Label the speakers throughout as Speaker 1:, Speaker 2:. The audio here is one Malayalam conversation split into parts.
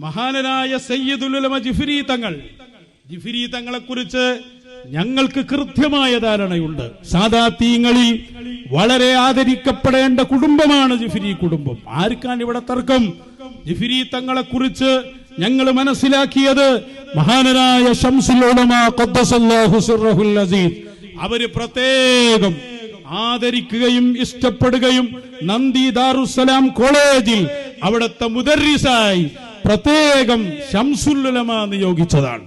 Speaker 1: മഹാനരായ സയ്യിദുലുലമ ജിഫിരി തങ്ങൾ. ജിഫിരി തങ്ങളെ കുറിച്ച് ഞങ്ങൾക്ക് കൃത്യമായ ധാരണയുണ്ട്. സാദാ തീങ്ങളിൽ വളരെ ആദരിക്കപ്പെടേണ്ട കുടുംബമാണ് ജിഫിരി കുടുംബം. ആർക്കാണ് ഇവിടെ തർക്കം? ജിഫിരി തങ്ങളെ കുറിച്ച് ഞങ്ങൾ മനസ്സിലാക്കിയത് മഹാനരായ അവർ പ്രത്യേകം ആദരിക്കുകയും ഇഷ്ടപ്പെടുകയും നന്ദി ദാറുസലാം കോളേജിൽ അവിടുത്തെ മുദർരിസായി പ്രത്യേകം ഷംസുല്ലുലമ നിയോഗിച്ചതാണ്.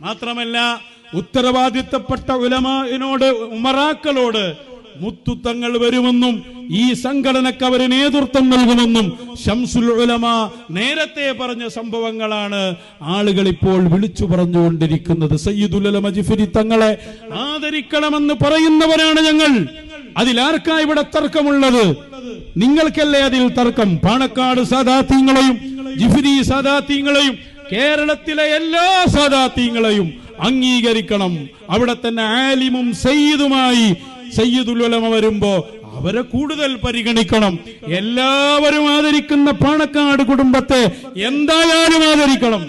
Speaker 1: മാത്രമല്ല ഉത്തരവാദിത്തപ്പെട്ട ഉലമാനോട് ഉമറാക്കളോട് മുത്തുത്തങ്ങൾ വരുമെന്നും ഈ സംഘടനക്ക് അവർ നേതൃത്വം നൽകുമെന്നും ഷംസുൽ ഉലമ നേരത്തെ പറഞ്ഞ സംഭവങ്ങളാണ് ആളുകൾ ഇപ്പോൾ വിളിച്ചു പറഞ്ഞുകൊണ്ടിരിക്കുന്നത്. സയ്യിദുൽ ജിഫിരി തങ്ങളെ ആദരിക്കണമെന്ന് പറയുന്നവരാണ് ഞങ്ങൾ. അതിലാർക്കാ ഇവിടെ തർക്കമുള്ളത്? നിങ്ങൾക്കല്ലേ അതിൽ തർക്കം? പാണക്കാട് സാദാത്യങ്ങളെയും ജിഫിരി സദാത്യങ്ങളെയും കേരളത്തിലെ എല്ലാ സദാത്യങ്ങളെയും അംഗീകരിക്കണം. അവിടെ തന്നെ ആലിമും സയ്യിദുമായി സയ്യിദുലമ വരുമ്പോ അവരെ കൂടുതൽ പരിഗണിക്കണം. എല്ലാവരും ആദരിക്കുന്ന പാണക്കാട് കുടുംബത്തെ എന്തായാലും ആദരിക്കണം.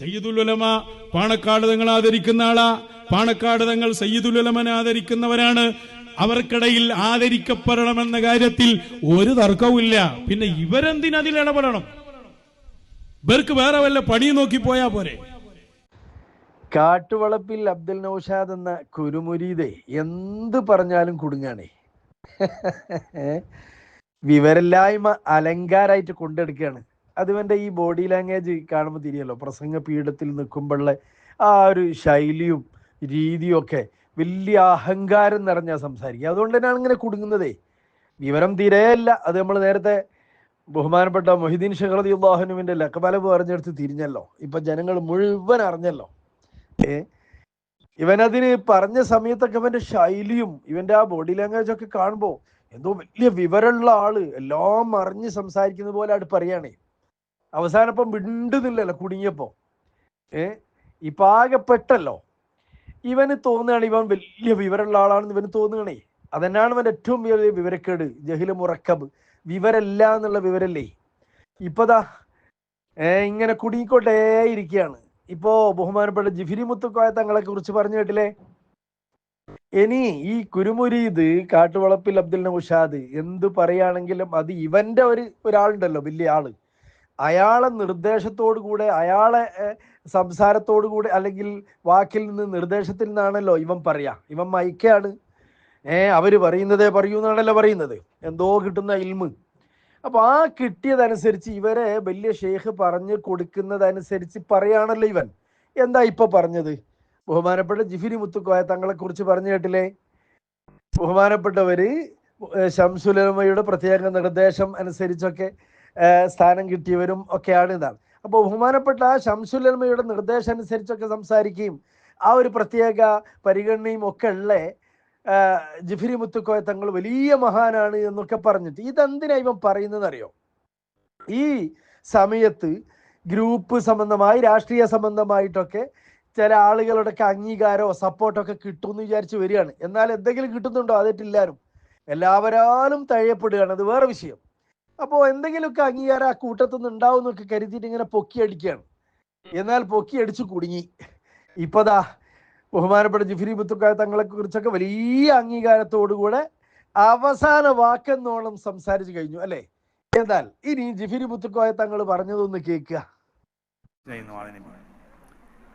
Speaker 1: സയ്യിദുലമ പാണക്കാട് തങ്ങൾ ആദരിക്കുന്ന ആളാ. പാണക്കാട് തങ്ങൾ സയ്യിദുലമനെ ആദരിക്കുന്നവരാണ്. അവർക്കിടയിൽ ആദരിക്കപ്പെടണമെന്ന കാര്യത്തിൽ ഒരു തർക്കവുമില്ല. പിന്നെ ഇവരെന്തിനതിൽ ഇടപെടണം? ഇവർക്ക് വേറെ വല്ല പണി നോക്കി പോയാ പോരെ.
Speaker 2: കാട്ടുവളപ്പിൽ അബ്ദുൽ നൌഷാദ് എന്ന കുരുമുരീതെ എന്ത് പറഞ്ഞാലും കുടുങ്ങാണേ. വിവരല്ലായ്മ അലങ്കാരായിട്ട് കൊണ്ടെടുക്കുകയാണ്. അതിവന്റെ ഈ ബോഡി ലാംഗ്വേജ് കാണുമ്പോൾ തിരിയല്ലോ. പ്രസംഗ പീഠത്തിൽ നിൽക്കുമ്പോഴുള്ള ആ ഒരു ശൈലിയും രീതിയും ഒക്കെ വലിയ അഹങ്കാരം നിറഞ്ഞ സംസാരിക്കുക. അതുകൊണ്ട് തന്നെയാണ് ഇങ്ങനെ കുടുങ്ങുന്നതേ. വിവരം തീരെയല്ല. അത് നമ്മൾ നേരത്തെ ബഹുമാനപ്പെട്ട മൊഹിദ്ദീൻ ഷഹറദി അള്ളാഹുനുവിന്റെ ലക്കബലബ് പറഞ്ഞെടുത്ത് തിരിഞ്ഞല്ലോ. ഇപ്പൊ ജനങ്ങൾ മുഴുവൻ അറിഞ്ഞല്ലോ. ഏ? ഇവനതിന് പറഞ്ഞ സമയത്തൊക്കെ ഇവന്റെ ശൈലിയും ഇവന്റെ ആ ബോഡി ലാംഗ്വേജ് ഒക്കെ കാണുമ്പോ എന്തോ വലിയ വിവരമുള്ള ആൾ. എല്ലാം അറിഞ്ഞ് സംസാരിക്കുന്ന പോലെ ആയിട്ട് പറയുകയാണേ അവസാനം ഇപ്പം മിണ്ടുന്നില്ലല്ലോ കുടുങ്ങിയപ്പോ. ഏ? ഇപ്പൊ പെട്ടല്ലോ. ഇവന് തോന്നുകയാണ് ഇവൻ വലിയ വിവരമുള്ള ആളാണെന്ന് ഇവന് തോന്നുകയാണേ. അതന്നാണ് ഇവന്റെ ഏറ്റവും വലിയ വിവരക്കേട്? ജഹിലും മുറക്കബ്. വിവരല്ല എന്നുള്ള വിവരല്ലേ? ഇപ്പതാ ഇങ്ങനെ കുടുങ്ങിക്കൊണ്ടേ ഇരിക്കുകയാണ്. ഇപ്പോ ബഹുമാനപ്പെട്ട ജിഫിരി മുത്തുക്കോയ തങ്ങളെ കുറിച്ച് പറഞ്ഞു കേട്ടില്ലേ? ഇനി ഈ കുരുമുരീത് കാട്ടുവളപ്പിൽ അബ്ദുൽ നൌഷാദ് എന്ത് പറയുകയാണെങ്കിലും അത് ഇവന്റെ ഒരു ഒരാളുണ്ടല്ലോ വലിയ ആൾ. അയാളെ നിർദ്ദേശത്തോടു കൂടെ അയാളെ സംസാരത്തോടു കൂടെ അല്ലെങ്കിൽ വാക്കിൽ നിന്ന് നിർദ്ദേശത്തിൽ നിന്നാണല്ലോ ഇവൻ പറയാ. ഇവൻ മൈക്കാണ് ഏ അവർ പറയുന്നതേ പറയൂ എന്നാണല്ലോ പറയുന്നത്. എന്തോ കിട്ടുന്ന ഇൽമ്. അപ്പോൾ ആ കിട്ടിയതനുസരിച്ച് ഇവരെ വലിയ ഷെയ്ഖ് പറഞ്ഞു കൊടുക്കുന്നതനുസരിച്ച് പറയാണല്ലോ ഇവൻ. എന്താ ഇപ്പൊ പറഞ്ഞത്? ബഹുമാനപ്പെട്ട ജിഫിരി മുത്തുക്കോയ തങ്ങളെ കുറിച്ച് പറഞ്ഞു കേട്ടില്ലേ? ബഹുമാനപ്പെട്ടവര് ശംസുലമയുടെ പ്രത്യേക നിർദ്ദേശം അനുസരിച്ചൊക്കെ സ്ഥാനം കിട്ടിയവരും ഒക്കെയാണ് ഇതാണ് അപ്പൊ ബഹുമാനപ്പെട്ട ആ ശംസുലമയുടെ നിർദ്ദേശം അനുസരിച്ചൊക്കെ സംസാരിക്കുകയും ആ ഒരു പ്രത്യേക പരിഗണനയും ഒക്കെ ഉള്ള ജിഫിരി മുത്തുക്കോയ തങ്ങൾ വലിയ മഹാനാണ് എന്നൊക്കെ പറഞ്ഞിട്ട് ഇതെന്തിനാ ഇവൻ പറയുന്നത് അറിയോ ഈ സമയത്ത് ഗ്രൂപ്പ് സംബന്ധമായി രാഷ്ട്രീയ സംബന്ധമായിട്ടൊക്കെ ചില ആളുകളുടെയൊക്കെ അംഗീകാരമോ സപ്പോർട്ടൊക്കെ കിട്ടും എന്ന് വിചാരിച്ച് വരികയാണ്. എന്നാൽ എന്തെങ്കിലും കിട്ടുന്നുണ്ടോ? അതായിട്ടില്ലാരും എല്ലാവരാലും തഴയപ്പെടുകയാണ്. അത് വേറെ വിഷയം. അപ്പോൾ എന്തെങ്കിലുമൊക്കെ അംഗീകാരം ആ കൂട്ടത്തിൽ നിന്ന് ഉണ്ടാവും എന്നൊക്കെ കരുതിയിട്ട് ഇങ്ങനെ പൊക്കി അടിക്കുകയാണ് എന്നാൽ പൊക്കി അടിച്ചു കുടുങ്ങി ഇപ്പതാ ബഹുമാനപ്പെട്ട ജിഫിരി മുത്തുക്കായ തങ്ങളെ കുറിച്ചൊക്കെ വലിയ അംഗീകാരത്തോടുകൂടെ അവസാന വാക്കെന്നോളം സംസാരിച്ചു കഴിഞ്ഞു അല്ലെ? എന്നാൽ ഇനി ജിഫിരി മുത്തുക്കോയ തങ്ങൾ പറഞ്ഞതൊന്ന് കേൾക്കുക.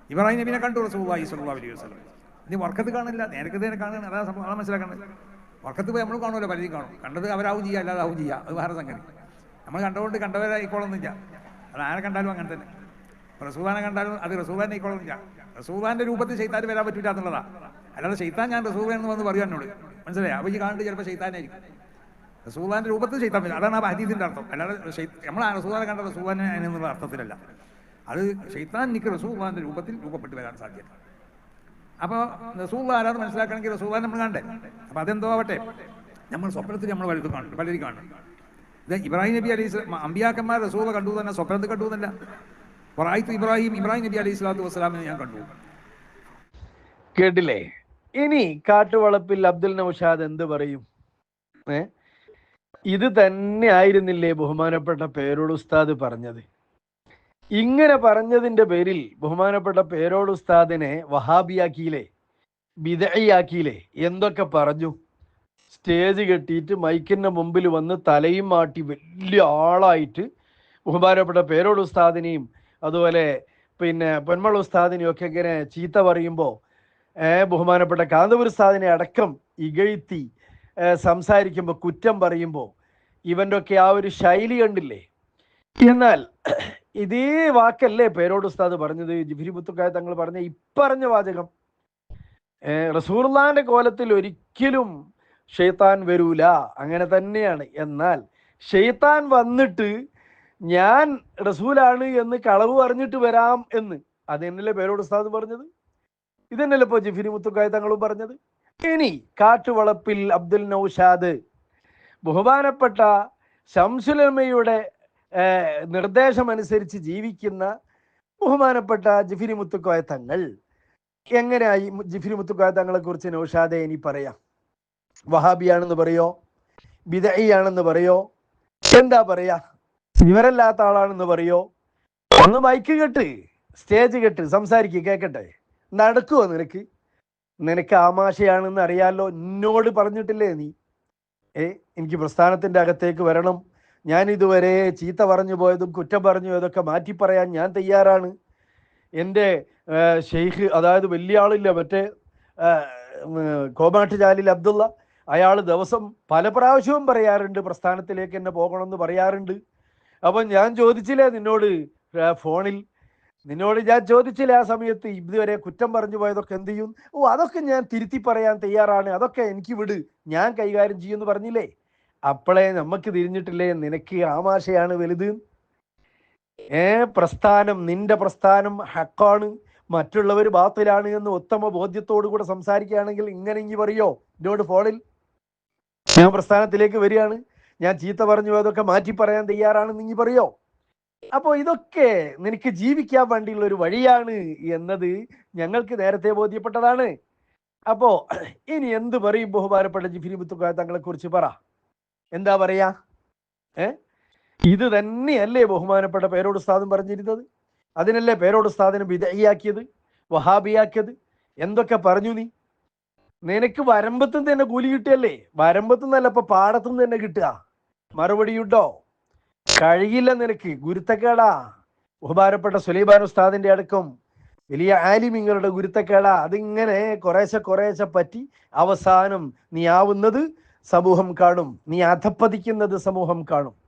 Speaker 3: ഇബ്രാഹിം നബിനെ കണ്ടു സ്വല്ലല്ലാഹു അലൈഹി വസല്ലം. ഇനി വർക്കത്ത് കാണില്ല നേരത്തെ തന്നെ കാണുകയാണ് അതാ സംഭവം അതാ മനസ്സിലാക്കുന്നത് വർക്കത്ത് പോയി നമ്മൾ കാണുമല്ലോ പലരും കാണും. കണ്ടത് അവരാവും ചെയ്യുക അല്ലാതെ ആവും ചെയ്യുക അത് വേറെ സംഗതി. നമ്മൾ കണ്ടുകൊണ്ട് കണ്ടവരായിക്കോളൊന്നുമില്ല അത് ആരെ കണ്ടാലും അങ്ങനെ തന്നെ. റസൂലാനെ കണ്ടാലും അത് റസൂലാനെ ആയിക്കോളൊന്നുമില്ല റസൂലാന്റെ രൂപത്തിൽ ശൈത്താൻ വരാൻ പറ്റില്ല എന്നുള്ളതാ. അല്ലാതെ ചെയ്താൻ ഞാൻ റസൂലെന്ന് വന്ന് പറയും എന്നോട്. മനസ്സിലായി? അപ്പോൾ ഈ കാണുന്നത് ചിലപ്പോൾ ചെയ്താനായിരിക്കും റസൂലാന്റെ രൂപത്തിൽ ചെയ്താൻ വരും. അതാണ് ആ ഹദീസിന്റെ അർത്ഥം. അല്ലാതെ നമ്മൾ ആ റസൂലാനെ കണ്ട റസൂലാനെ എന്നുള്ള അർത്ഥത്തിലല്ല. അത് ഷെയ്ത്താൻ എനിക്ക് റസൂള്ളാന്റെ രൂപത്തിൽ രൂപപ്പെട്ട് വരാൻ സാധ്യത. അപ്പോൾ റസൂള്ള ആരാന്ന് മനസ്സിലാക്കണമെങ്കിൽ റസൂള്ളാൻ നമ്മൾ കണ്ടേ. അപ്പോൾ അതെന്തോ ആവട്ടെ? നമ്മൾ സ്വപ്നത്തിൽ നമ്മൾ വലുത് കാണും. പലരും കാണും. ഇത് ഇബ്രാഹിം നബി അലൈഹി അമ്പിയാക്കന്മാർ റസൂള കണ്ടു തന്നെ സ്വപ്നത്തിൽ കണ്ടു എന്നല്ല. ഇബ്രാഹിം ഇബ്രാഹിം നബി അലൈഹി സ്വലാത്തു വസ്സലാമിനെ ഞാൻ കണ്ടു.
Speaker 2: കേട്ടില്ലേ? ഇനി കാട്ടുവളപ്പിൽ അബ്ദുൽ നൌഷാദ് എന്ത് പറയും? ഏ? ഇത് തന്നെ ആയിരുന്നില്ലേ ബഹുമാനപ്പെട്ട പേരോട് ഉസ്താദ് പറഞ്ഞത്? ഇങ്ങനെ പറഞ്ഞതിന്റെ പേരിൽ ബഹുമാനപ്പെട്ട പേരോട് ഉസ്താദിനെ വഹാബിയാക്കിയില്ലേ? ബിതയാക്കിയില്ലേ എന്തൊക്കെ പറഞ്ഞു? സ്റ്റേജ് കെട്ടിയിട്ട് മൈക്കിന്റെ മുമ്പിൽ വന്ന് തലയും മാട്ടി വലിയ ആളായിട്ട് ബഹുമാനപ്പെട്ട പേരോട് ഉസ്താദിനെയും അതുപോലെ പിന്നെ പൊന്മള ഉസ്താദിനെയൊക്കെ ഇങ്ങനെ ചീത്ത പറയുമ്പോൾ ബഹുമാനപ്പെട്ട കാന്തപുര ഉസ്താദിനെ അടക്കം ഇകഴ്ത്തി സംസാരിക്കുമ്പോൾ കുറ്റം പറയുമ്പോൾ ഇവന്റെ ഒക്കെ ആ ഒരു ശൈലി കണ്ടില്ലേ? എന്നാൽ ഇതേ വാക്കല്ലേ പേരോട് ഉസ്താദ് പറഞ്ഞത്? ജിഫിരി മുത്തുക്കായ തങ്ങൾ പറഞ്ഞ ഇപ്പറഞ്ഞ വാചകം. റസൂർലാന്റെ കോലത്തിൽ ഒരിക്കലും ഷെയ്ത്താൻ വരൂല അങ്ങനെ തന്നെയാണ്. എന്നാൽ ഷെയ്ത്താൻ വന്നിട്ട് ഞാൻ റസൂലാണ് എന്ന് കളവ് പറഞ്ഞിട്ട് വരാം എന്ന്. അത് എന്നല്ലേ പേരോട് ഉസ്താദ് പറഞ്ഞത്? ഇതന്നെയല്ലേ ഇപ്പൊ ജിഫിരി മുത്തുക്കായ തങ്ങളും പറഞ്ഞത്? ഇനി കാട്ടുവളപ്പിൽ അബ്ദുൽ നൌഷാദ് ബഹുമാനപ്പെട്ട ശംസുലമ്മയുടെ നിർദ്ദേശം അനുസരിച്ച് ജീവിക്കുന്ന ബഹുമാനപ്പെട്ട ജിഫിരി മുത്തുക്കോയ തങ്ങൾ. എങ്ങനെയായി ജിഫിരി മുത്തുക്കോയ തങ്ങളെ കുറിച്ച് നൌഷാദെ ഇനി പറയാം? വഹാബിയാണെന്ന് പറയോ? ബിദയാണെന്ന് പറയോ? എന്താ പറയാ? വിവരമില്ലാത്ത ആളാണെന്ന് പറയോ? ഒന്ന് മൈക്ക് കെട്ട് സ്റ്റേജ് കെട്ട് സംസാരിക്കുക കേക്കട്ടെ. നടക്കുവോ നിനക്ക്? നിനക്ക് ആമാശയാണെന്ന് അറിയാലോ? എന്നോട് പറഞ്ഞിട്ടില്ലേ നീ? ഏ എനിക്ക് പ്രസ്ഥാനത്തിന്റെ അകത്തേക്ക് വരണം. ഞാൻ ഇതുവരെ ചീത്ത പറഞ്ഞു പോയതും കുറ്റം പറഞ്ഞു പോയതൊക്കെ മാറ്റി പറയാൻ ഞാൻ തയ്യാറാണ്. എന്റെ ഷെയ്ഖ് അതായത് വലിയ ആളില്ല മറ്റേ കോമാട്ട് ജാലിൽ അബ്ദുള്ള അയാൾ ദിവസം പല പ്രാവശ്യവും പറയാറുണ്ട് പ്രസ്ഥാനത്തിലേക്ക് എന്നെ പോകണമെന്ന് പറയാറുണ്ട്. അപ്പം ഞാൻ ചോദിച്ചില്ലേ നിന്നോട് ഫോണിൽ? നിന്നോട് ഞാൻ ചോദിച്ചില്ല ആ സമയത്ത് ഇതുവരെ കുറ്റം പറഞ്ഞു പോയതൊക്കെ എന്ത് ചെയ്യും? ഓ അതൊക്കെ ഞാൻ തിരുത്തി പറയാൻ തയ്യാറാണ്. അതൊക്കെ എനിക്ക് വിട്. ഞാൻ കൈകാര്യം ചെയ്യുമെന്ന് പറഞ്ഞില്ലേ? അപ്പോളെ നമുക്ക് തിരിഞ്ഞിട്ടില്ലേ? നിനക്ക് ആമാശയാണ് വലുത്. ഏ പ്രസ്ഥാനം നിന്റെ പ്രസ്ഥാനം ഹക്കാണ്. മറ്റുള്ളവർ ബാത്തിലാണ് എന്ന് ഉത്തമ ബോധ്യത്തോടു കൂടെ സംസാരിക്കുകയാണെങ്കിൽ ഇങ്ങനെ ഇങ്ങി പറയോ? എന്നോട് ഫോണിൽ? ഞാൻ പ്രസ്ഥാനത്തിലേക്ക് വരികയാണ്. ഞാൻ ചീത്ത പറഞ്ഞു അതൊക്കെ മാറ്റി പറയാൻ തയ്യാറാണെന്ന് നീ പറയോ? അപ്പോൾ ഇതൊക്കെ നിനക്ക് ജീവിക്കാൻ വേണ്ടിയുള്ള ഒരു വഴിയാണ് എന്നത് ഞങ്ങൾക്ക് നേരത്തെ ബോധ്യപ്പെട്ടതാണ്. അപ്പോ ഇനി എന്ത് പറയും ബഹുമാനപ്പെട്ട ജിഫിരി മുത്തുക്കായ തങ്ങളെ കുറിച്ച് പറ. എന്താ പറയാ? ഏ? ഇത് തന്നെയല്ലേ ബഹുമാനപ്പെട്ട പേരോട് ഉസ്താദും പറഞ്ഞിരുന്നത്? അതിനല്ലേ പേരോട് ഉസ്താദിനെ വിധയാക്കിയത്? വഹാബിയാക്കിയത്? എന്തൊക്കെ പറഞ്ഞു നീ? നിനക്ക് വരമ്പത്തും തന്നെ കൂലി കിട്ടിയല്ലേ വരമ്പത്തും നല്ല ഇപ്പൊ പാടത്തും തന്നെ കിട്ടുക. മറുപടിയുണ്ടോ കഴിയില്ല നിനക്ക്. ഗുരുത്തക്കേടാ. ബഹുമാനപ്പെട്ട സുലൈബാൻ ഉസ്താദിന്റെ അടക്കം വലിയ ആലിമിങ്ങളുടെ ഗുരുത്തക്കേടാ. അതിങ്ങനെ കുറേശ്ശെ കുറേശ്ശെ പറ്റി അവസാനം നീ ആവുന്നത് സമൂഹം കാണും. നീ അധപ്പതിക്കുന്നത് സമൂഹം കാണും.